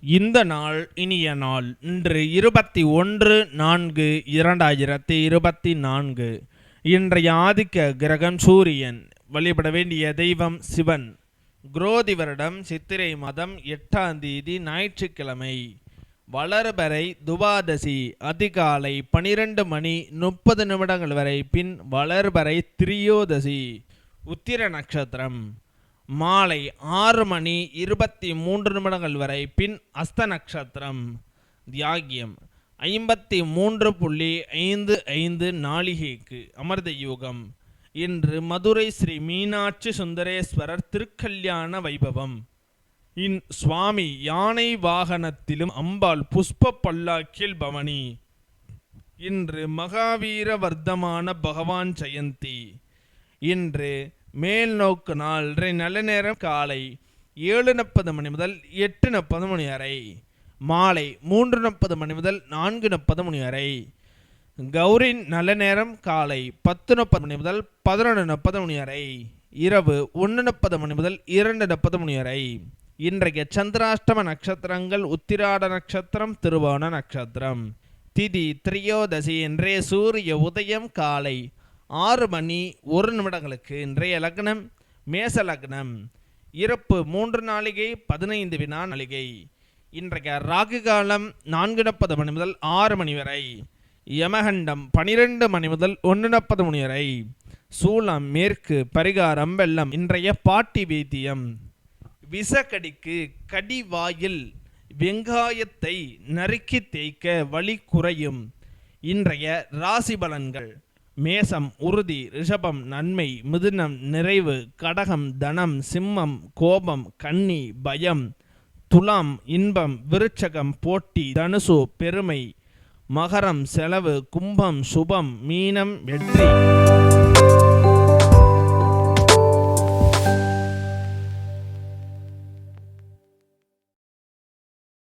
இந்த நாள் இனிய நாள். இன்று இருபத்தி ஒன்று நான்கு இரண்டாயிரத்தி இருபத்தி நான்கு. இன்றைய ஆதிக்க கிரகம் சூரியன். வழிபட வேண்டிய தெய்வம் சிவன். குரோதி வருடம் சித்திரை மாதம் எட்டாம் தேதி ஞாயிற்றுக்கிழமை. வளர்பறை துவாதசி அதிகாலை பனிரெண்டு மணி முப்பது நிமிடங்கள் வரை பின் வளர்பறை திரியோதசி. உத்திர நட்சத்திரம். மாலை ஆறு மணி இருபத்தி மூன்று நிமிடங்கள் வரை பின் அஸ்த நட்சத்திரம் தியாகியம். ஐம்பத்தி மூன்று புள்ளி ஐந்து ஐந்து நாளிகைக்கு அமிர்த யோகம். இன்று மதுரை ஸ்ரீ மீனாட்சி சுந்தரேஸ்வரர் திருக்கல்யாண வைபவம். இன் சுவாமி யானை வாகனத்திலும் அம்பாள் புஷ்ப பல்லாக்கில் பவனி. இன்று மகாவீர வர்த்தமான பகவான் ஜெயந்தி. இன்று மேல் நோக்கு நாள் இன்றைய நல்ல நேரம். காலை ஏழு முப்பது மணி முதல் எட்டு முப்பது மணி வரை. மாலை மூன்று முப்பது மணி முதல் நான்கு முப்பது மணி வரை. கௌரின் நல்ல நேரம். காலை பத்து முப்பது மணி முதல் பதினொன்று முப்பது மணி வரை. இரவு ஒன்று முப்பது மணி முதல் இரண்டு முப்பது மணி வரை. இன்றைய சந்திராஷ்டம நட்சத்திரங்கள் உத்திராட நட்சத்திரம் திருவோண நட்சத்திரம். திதி திரியோதசி இன்றைய சூரிய உதயம் காலை ஆறு மணி ஒரு நிமிடங்களுக்கு இன்றைய லக்னம் மேச லக்னம். இறப்பு மூன்று நாளிகை பதினைந்து வினா நாளிகை. இன்றைய ராகு காலம் நான்கு நாற்பது மணி முதல் ஆறு மணி வரை. யமகண்டம் பனிரெண்டு மணி முதல் ஒன்று நாற்பது மணி வரை. சூளம் மேற்கு பரிகாரம் வெள்ளம் இன்றைய பாட்டி வைத்தியம் விசக்கடிக்கு கடிவாயில் வெங்காயத்தை நறுக்கி தேய்க்க வழி குறையும். இன்றைய ராசி பலன்கள். மேசம் உறுதி ரிஷபம் நன்மை மிதுனம் நிறைவு கடகம் தனம் சிம்மம் கோபம் கன்னி பயம் துலாம் இன்பம் விருச்சகம் போட்டி தனுசு பெருமை மகரம் செலவு கும்பம் சுபம் மீனம் வெற்றி.